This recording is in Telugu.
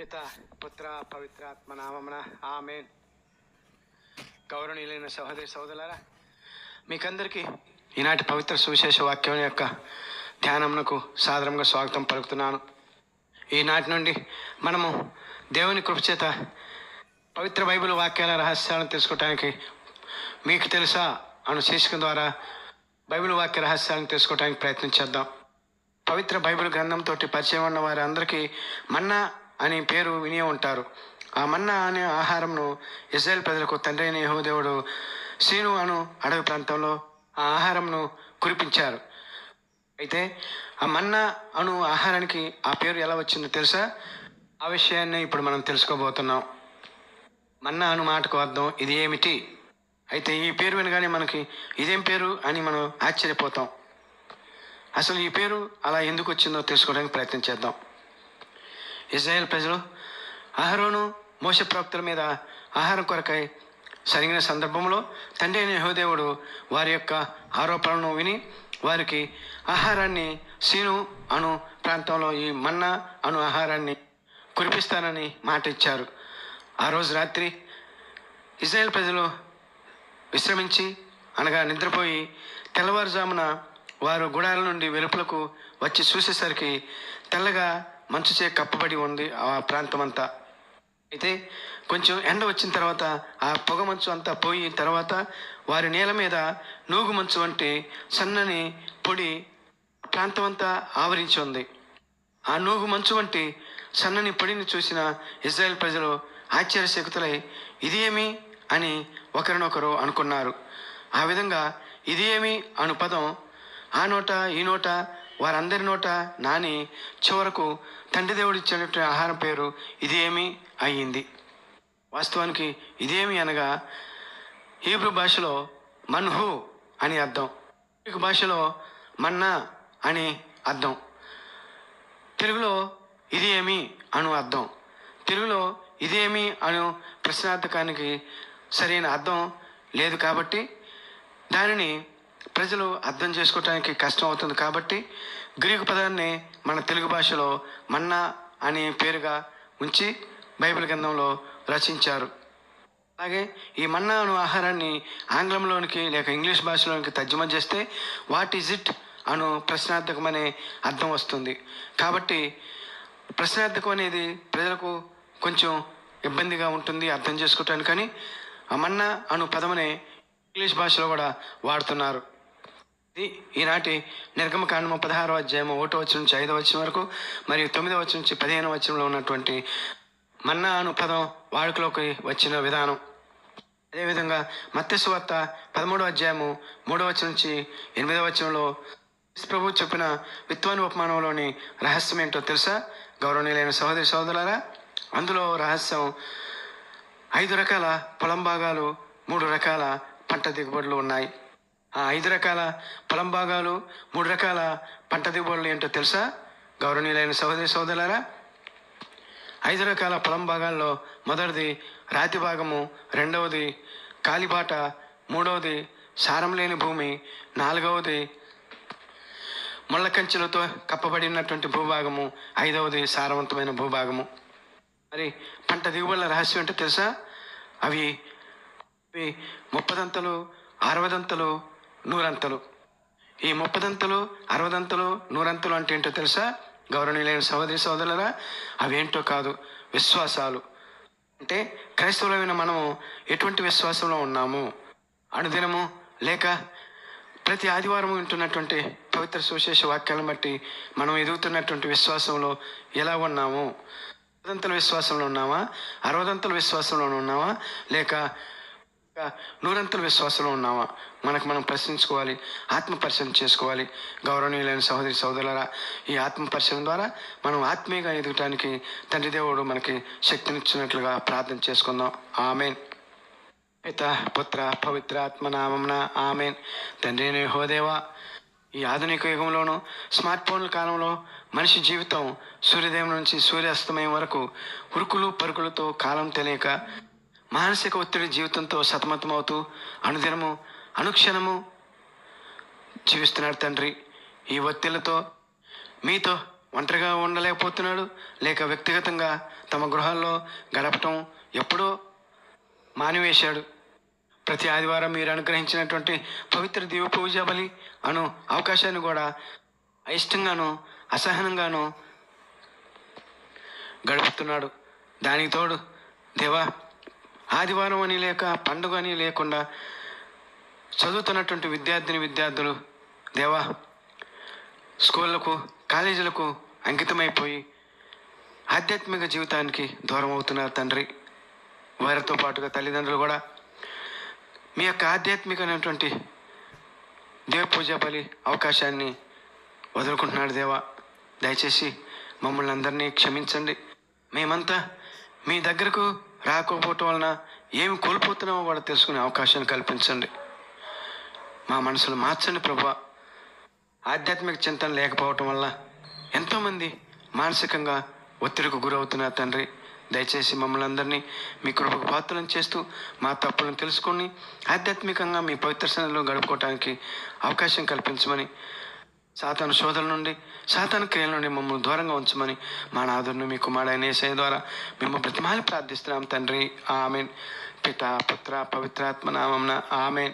పిత పుత్ర పవిత్రాత్మ నామమున ఆమెన్. గౌరవనీయులైన సహోదరి సహోదరులారా మీకందరికీ ఈనాటి పవిత్ర సువిశేష వాక్యం యొక్క ధ్యానమునకు సాదరంగా స్వాగతం పలుకుతున్నాను. ఈనాటి నుండి మనము దేవుని కృపచేత పవిత్ర బైబిల్ వాక్యాల రహస్యాలను తెలుసుకోవటానికి మీకు తెలుసా అను శీర్షిక ద్వారా బైబిల్ వాక్య రహస్యాలను తెలుసుకోవడానికి ప్రయత్నం చేద్దాం. పవిత్ర బైబిల్ గ్రంథంతో పరిచయం ఉన్న వారి అందరికీ మన్నా అనే పేరు వినే ఉంటారు. ఆ మన్నా అనే ఆహారంను ఇజ్రాయెల్ ప్రజలకు తండ్రి అయిన యహోదేవుడు సీను అను అడవి ప్రాంతంలో ఆ ఆహారంను కురిపించారు. అయితే ఆ మన్నా అను ఆహారానికి ఆ పేరు ఎలా వచ్చిందో తెలుసా? ఆ విషయాన్ని ఇప్పుడు మనం తెలుసుకోబోతున్నాం. మన్నా అను మాటకు అర్థం ఇది ఏమిటి? అయితే ఈ పేరు వినగానే మనకి ఇదేం పేరు అని మనం ఆశ్చర్యపోతాం. అసలు ఈ పేరు అలా ఎందుకు వచ్చిందో తెలుసుకోవడానికి ప్రయత్నం చేద్దాం. ఇజ్రాయెల్ ప్రజలు అహరోను మోస ప్రవక్తల మీద ఆహారం కొరకై సరిగిన సందర్భంలో తండ్రి అయిన యహోదేవుడు వారి యొక్క ఆరోపణలను విని వారికి ఆహారాన్ని సీను అను ప్రాంతంలో ఈ మన్నా అను ఆహారాన్ని కురిపిస్తానని మాట ఇచ్చారు. ఆ రోజు రాత్రి ఇజ్రాయెల్ ప్రజలు విశ్రమించి అనగా నిద్రపోయి తెల్లవారుజామున వారు గుడాల నుండి వెలుపులకు వచ్చి చూసేసరికి తెల్లగా మంచుచే కప్పబడి ఉంది ఆ ప్రాంతం అంతా అయితే కొంచెం ఎండ వచ్చిన తర్వాత ఆ పొగ మంచు అంతా పోయిన తర్వాత వారి నేల మీద నూగు మంచు వంటి సన్నని పొడి ప్రాంతం అంతా ఆవరించి ఉంది. ఆ నూగు మంచు వంటి సన్నని పొడిని చూసిన ఇజ్రాయెల్ ప్రజలు ఆశ్చర్యశక్తులై ఇదేమి? అని ఒకరినొకరు అనుకున్నారు. ఆ విధంగా ఇది ఏమి అను పదం ఆ నోట ఈ నోట వారందరి నోట నాని చివరకు తండ్రి దేవుడు ఇచ్చినటువంటి ఆహారం పేరు ఇది ఏమి అయ్యింది. వాస్తవానికి ఇదేమి అనగా హీబ్రూ భాషలో మన్హు అని అర్థం. తెలుగు భాషలో మన్నా అని అర్థం. తెలుగులో ఇది ఏమి అను అర్థం. తెలుగులో ఇదేమి అను ప్రశ్నార్థకానికి సరైన అర్థం లేదు కాబట్టి దానిని ప్రజలు అర్థం చేసుకోవటానికి కష్టం అవుతుంది కాబట్టి గ్రీకు పదాన్ని మన తెలుగు భాషలో మన్నా అనే పేరుగా ఉంచి బైబిల్ గ్రంథంలో రచించారు. అలాగే ఈ మన్నా అను ఆహారాన్ని ఆంగ్లంలోనికి లేక ఇంగ్లీష్ భాషలోనికి తర్జుమా చేస్తే వాట్ ఈజ్ ఇట్ అను ప్రశ్నార్థకం అనే అర్థం వస్తుంది. కాబట్టి ప్రశ్నార్థకం అనేది ప్రజలకు కొంచెం ఇబ్బందిగా ఉంటుంది అర్థం చేసుకోవటానికి కానీ ఆ మన్నా అను పదమనే ఇంగ్లీష్ భాషలో కూడా వాడుతున్నారు. ఈనాటి నిర్గమకాండము పదహారో అధ్యాయము ఒకటో వచ్చిన నుంచి ఐదవ వచ్చిన వరకు మరియు తొమ్మిదవ వచ్చిన నుంచి పదిహేనవ వచనంలో ఉన్నటువంటి మన్నా అను పదం వాడుకలోకి వచ్చిన విధానం. అదేవిధంగా మత్స్సు పదమూడో అధ్యాయము మూడవ వచ్చిన నుంచి ఎనిమిదో వచనంలో ప్రభు చెప్పిన విత్వాను ఉపమానంలోని రహస్యం ఏంటో తెలుసా? గౌరవనీయులైన సహోదరి సహోదరులారా అందులో రహస్యం ఐదు రకాల పొలం భాగాలు మూడు రకాల పంట దిగుబడులు ఉన్నాయి. ఆ ఐదు రకాల పొలం భాగాలు మూడు రకాల పంట దిగుబడులు ఏంటో తెలుసా? గౌరవనీయులైన సహోదరి సోదరులారా ఐదు రకాల పొలం భాగాల్లో మొదటిది రాతి భాగము రెండవది కాలిబాట మూడవది సారం లేని భూమి నాలుగవది ముళ్ళ కంచెలతో కప్పబడినటువంటి భూభాగము ఐదవది సారవంతమైన భూభాగము. మరి పంట దిగుబడుల రహస్యం ఏంటో తెలుసా? అవి అవి ముప్పదంతలు అరవదంతలు నూరంతలు. ఈ ముప్పదంతలు అరవదంతలు నూరంతలు అంటే ఏంటో తెలుసా? గౌరవనీయులైన సహోదరి సహోదరులరా అవేంటో కాదు విశ్వాసాలు. అంటే క్రైస్తవులమైన మనము ఎటువంటి విశ్వాసంలో ఉన్నాము? అనుదినము లేక ప్రతి ఆదివారం వింటున్నటువంటి పవిత్ర సువిశేష వాక్యాలను బట్టి మనం ఎదుగుతున్నటువంటి విశ్వాసంలో ఎలా ఉన్నాము? అరవదంతల విశ్వాసంలో ఉన్నామా? అరవదంతల విశ్వాసంలో ఉన్నామా? లేక లేక నూరంతల విశ్వాసంలో ఉన్నామా? మనకు మనం ప్రశ్నించుకోవాలి ఆత్మ పరిశీలన చేసుకోవాలి. గౌరవనీయులైన సహోదరి సహోదరులరా ఈ ఆత్మ పరిశీలన ద్వారా మనం ఆత్మీయంగా ఎదగటానికి తండ్రి దేవుడు మనకి శక్తినిచ్చినట్లుగా ప్రార్థన చేసుకుందాం. ఆమెన్. పిత పుత్ర పవిత్ర ఆత్మ నామమున ఆమెన్. తండ్రి హోదేవా ఈ ఆధునిక యుగంలోనూ స్మార్ట్ ఫోన్ల కాలంలో మనిషి జీవితం సూర్యోదయం నుంచి సూర్యాస్తమయం వరకు ఉరుకులు పరుకులతో కాలం తెలియక మానసిక ఒత్తిడి జీవితంతో సతమతమవుతూ అనుదినము అనుక్షణము జీవిస్తున్నాడు తండ్రి. ఈ ఒత్తిళ్ళతో మీతో ఒంటరిగా ఉండలేకపోతున్నాడు లేక వ్యక్తిగతంగా తమ గృహాల్లో గడపటం ఎప్పుడో మానివేశాడు. ప్రతి ఆదివారం మీరు అనుగ్రహించినటువంటి పవిత్ర దీవ పూజ బలి అను అవకాశాన్ని కూడా అయిష్టంగాను అసహనంగాను గడుపుతున్నాడు. దానికి తోడు దేవా ఆదివారం అని లేక పండుగ అని లేకుండా చదువుతున్నటువంటి విద్యార్థిని విద్యార్థులు దేవా స్కూళ్ళకు కాలేజీలకు అంకితమైపోయి ఆధ్యాత్మిక జీవితానికి దూరం అవుతున్నారు తండ్రి. వారితో పాటుగా తల్లిదండ్రులు కూడా మీ యొక్క ఆధ్యాత్మికమైనటువంటి దేవ పూజా బలి అవకాశాన్ని వదులుకుంటున్నాడు దేవా. దయచేసి మమ్మల్ని అందరినీ క్షమించండి. మేమంతా మీ దగ్గరకు రాకపోవటం వలన ఏమి కోల్పోతున్నామో కూడా తెలుసుకునే అవకాశాన్ని కల్పించండి. మా మనసులు మార్చండి ప్రభా. ఆధ్యాత్మిక చింతన లేకపోవటం వల్ల ఎంతోమంది మానసికంగా ఒత్తిడికి గురవుతున్నారు తండ్రి. దయచేసి మమ్మల్ని అందరినీ మీ కృపకు పాత్రలను చేస్తూ మా తప్పులను తెలుసుకొని ఆధ్యాత్మికంగా మీ పవిత్ర సన్నిధిలో గడుపుకోవటానికి అవకాశం కల్పించమని సాతాను శోధల నుండి సాతాను క్రియల నుండి మమ్మల్ని దూరంగా ఉంచమని మా నాదుని మీ కుమారుడైన యేసయ్య ద్వారా మేము బ్రతిమాలి ప్రార్థిస్తున్నాం తండ్రి. ఆమెన్. పిత పుత్ర పవిత్రాత్మ నామంన ఆమెన్.